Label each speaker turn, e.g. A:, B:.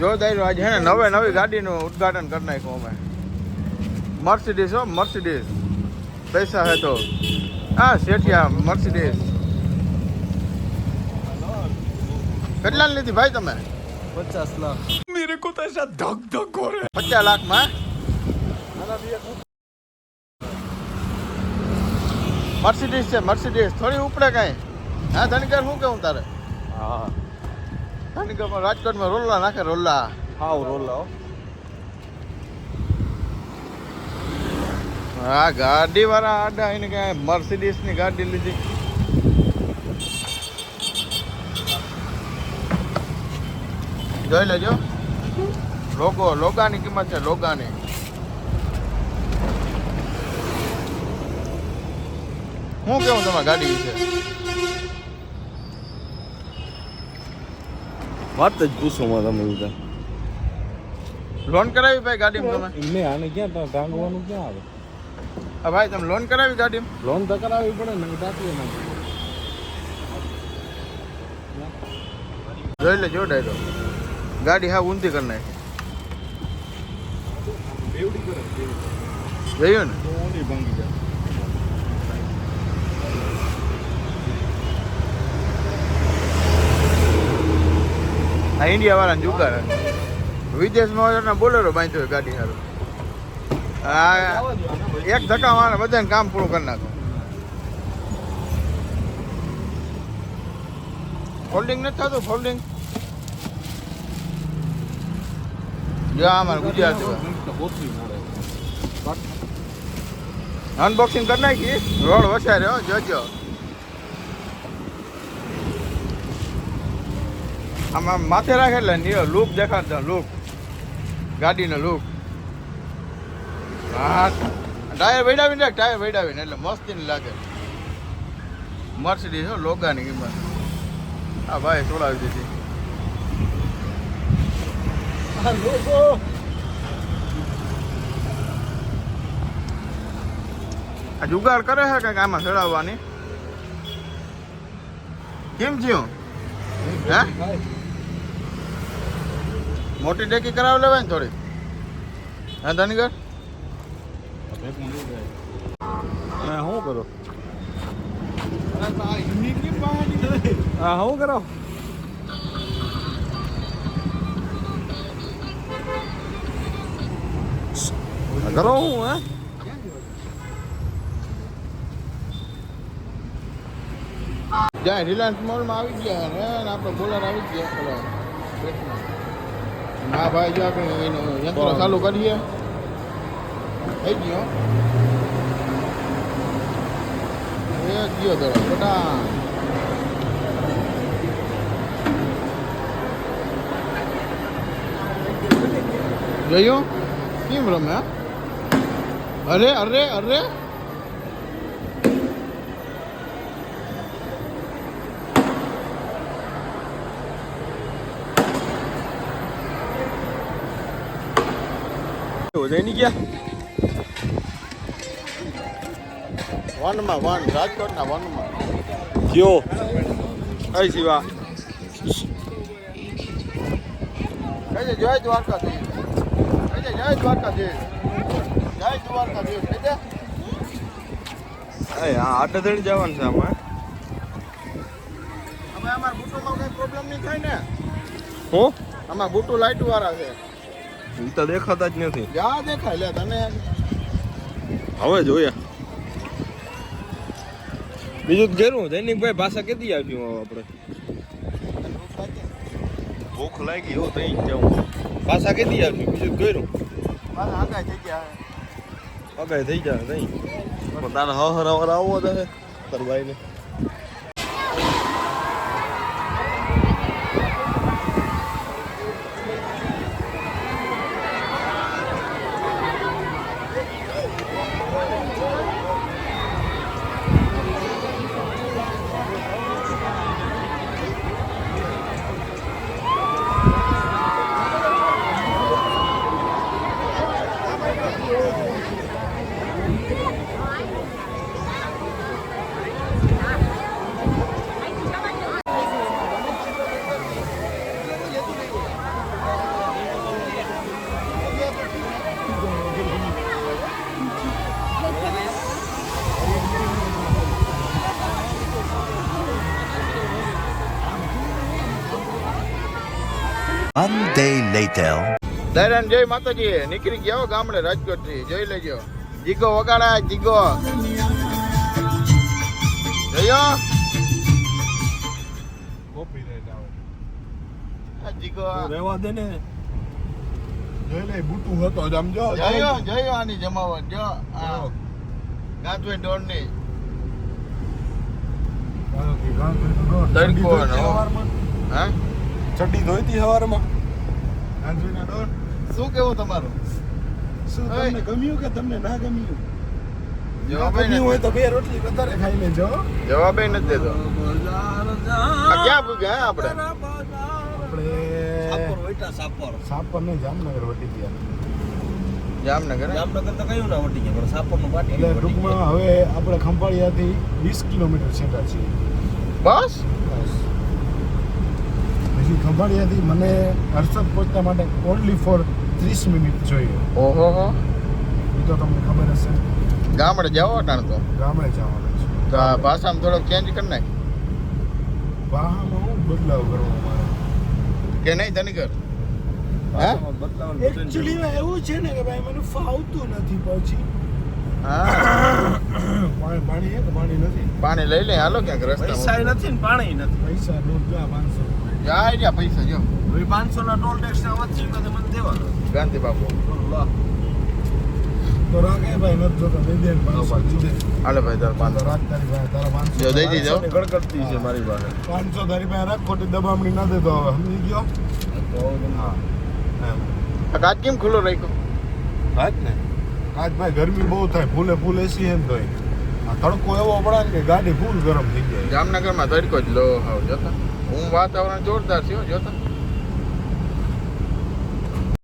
A: જોરદાર આજે હે ને નવે નવી ગાડીનું ઉદ્ઘાટન કરી નાખ્યું અમે. મર્સિડીઝ હો મર્સિડીઝ પૈસા હે તો. હા શેઠિયા મર્સિડીઝ કેટલા લીધી ભાઈ તમે?
B: પચાસ લાખ.
A: પચાસ લાખમાં મર્સિડીઝ છે મર્સિડીઝ થોડી ઉપડે કાંઈ. હા ધનકર શું કેવું તારે?
B: હા.
A: રાજકોટમાં રોલ્લા નાખે રોલ્લા.
B: હાવ રોલાઓ
A: હા. ગાડી વાળા આડા એને કઈ મર્સિડીસની ગાડી લીધી. જોઈ લેજો. લોગો લોગાની કિંમત છે લોગાની. હું કેવું તમારા ગાડી વિશે?
B: વાત જ પૂછો માં તમે બધા.
A: લોન કરાવી ભાઈ ગાડીમાં તમે?
B: આને ક્યાં તમે ભાંગવાનું ક્યાં આવે?
A: હા ભાઈ તમે લોન કરાવી ગાડીમાં?
B: લોન તો કરાવવી પડે ને દાખલે ના
A: જોઈ લે લેજો ડાયરો ગાડી હા ઊંધી કરી નાખી.
B: બેવડી કરે
A: જોયું ને?
B: ઊંધી ભાંગી જાય.
A: આ ઇન્ડિયા વાળા જુગાર વિદેશમાં હોય એટલે બોલેરો બાંધ્યો હોય ગાડી સારું હા એક ધક્કા મારે બધાને કામ પૂરું કરી નાખો. ફોલ્ડિંગ નથી થતું ફોલ્ડિંગ જો આ અમારે ગુજરાતી
B: મારે
A: અનબોક્સિંગ કરી નાખી. રોડ વસાર્યો જોજો. આમાં માથે રાખે એટલે નિયર લૂપ દેખાડતા લૂપ. ગાડીનો લૂપ. હા. ટાયર વડાવીને રાખ ટાયર વડાવીને એટલે મસ્તી લાગે. મર્સિડીઝ હો લોગાની કિંમત. હા ભાઈ છોડાવી દીધી. આ જુગાડ કરે છે કંઈક આમાં ચડાવવાની? કેમ થયું? હે? મોટી ટેકી કરાવી લેવાય ને થોડી? હા ધનગર?
B: હા શું કરો? હા શું કરો કરો હું હે?
A: જ્યાં રિલાયન્સ મોલમાં આવી ગયા ને અને આપણે બોલર આવી ગયા પેલા. પેટમાં. હા ભાઈ જો આપણે એનું યંત્ર ચાલુ કરીએ. થઈ ગયો એ ગયો ધરો બટા જોયું? કેમ રમે અરે અરે અરે. અરે
B: જઈ ગયા?
A: વનમાં વન રાજકોટના વનમાં.
B: કયો સિવા
A: કહે છે જય દ્વારકાધીશ. છે જય દ્વારકાધીશ. જય દ્વારકાધીશ.
B: એ હા આટલે ધડી જવાનું છે આમાં
A: હવે અમારા બુટુમાં કઈ પ્રોબ્લેમ નહીં થાય ને?
B: હું?
A: આમાં બુટુ લાઈટ વાળા છે.
B: ઈ તો દેખાતા જ નથી.
A: જા દેખાય લે તને.
B: હવે જોઈએ. બીજું ઘેરું દૈનિકભાઈ ભાષા કેદી હવે આપણે? ભૂખ લાગી એવું તઈ જાઉં. ભાષા કેદી આવ્યું બીજું ઘેરું
A: મારા આગાઈ થઈ ગયા.
B: અગાય થઈ ગયા નહીં. પણ તારે હર હર આવવો તને હે તાર ભાઈને.
C: One day later.
A: દાયરાન જય માતાજી. નીકળી ગયા ગામડે રાજકોટથી જોઈ લેજો. જીગો વગાડા જીગો. જયો?
D: કોપીરાઈટ આવે
A: આ. જીગો
B: રેવા દે ને.
D: જોઈ લે બુટુ હતો સમજો
A: જયો જયો આની જમાવટ જો. આ ગાંધવે ડોરની તડકો નો. હા?
B: ચડ્ડી ધોઈતી સવારમાં
D: ગાંધીના ડોર
A: શું કેવું તમારું?
D: શું. તમને ગમ્યું કે તમને ના ગમ્યું?
A: જવાબ
D: હોય તો બે રોટલી વધારે ખાઈ લેજો
A: જવાબ નથી દેતો. આ ક્યાં પૂગ્યા હે આપણે?
D: આપણે સાપર ને જામનગર વટી ગયા.
A: જામનગર?
B: જામનગર તો કયું ના વટી ગયા પણ સાપરનું પાટી
D: એટલે ટૂંકમાં હવે આપણે ખંભાળિયાથી વીસ કિલોમીટર છેટા છીએ.
A: બસ.
D: પછી ખંભાળિયાથી મને હર્ષદ પહોંચવા માટે ઓનલી ફોર ત્રીસ મિનિટ જોઈએ.
A: ઓહો. હો
D: એ તો તમને ખબર હશે.
A: ગામડે જાઓ અટાણ તો.
D: ગામડે જવાનું છે.
A: તો આ ભાષામાં થોડોક ચેન્જ કરી નાખ.
D: ભાષામાં હું બદલાવ કરવો મારે?
A: કે નહીં ધનીકર?
D: એકચ્યુઅલી એવું છે ને કે ભાઈ મને ફાવતું નથી પછી.
A: હા?
D: પાણી પાણી છે કે પાણી નથી?
A: પાણી લઈ લે હાલો ક્યાંક
B: પૈસા નથી ને પાણી નથી.
D: પૈસા પાંચસો.
A: જાય રહ્યા પૈસા જો.
B: હવે પાંચસો ના ટોલ ટેક્સ ના વધશે તો મને દેવાનો
A: ગાંધી બાપુ.
D: તો રાખે ભાઈ નથી જોતો દઈ દે દઈ
A: ભાઈ તાર
D: તો
A: પાંચસો.
D: રાખ તારી પાસે તારા પાંચસો
A: દઈ દીધો
B: ગડગડતી છે મારી પાસે.
D: પાંચસો તારી પાસે રાખ ખોટી દબામણી ના દેતો હવે સમજી ગયો? હા
A: કાચ કેમ ખુલ્લો રાખ્યો?
D: રાખ ને? આજ ભાઈ ગરમી બહુ થાય ફૂલે ફૂલ એસી એમ તોય. તડકો એવો પડે ને કે ગાડી ફૂલ ગરમ થઈ જાય.
A: જામનગરમાં તડકો જ લો હાવ જોતા. હું વાતાવરણ જોરદાર છે જોતા.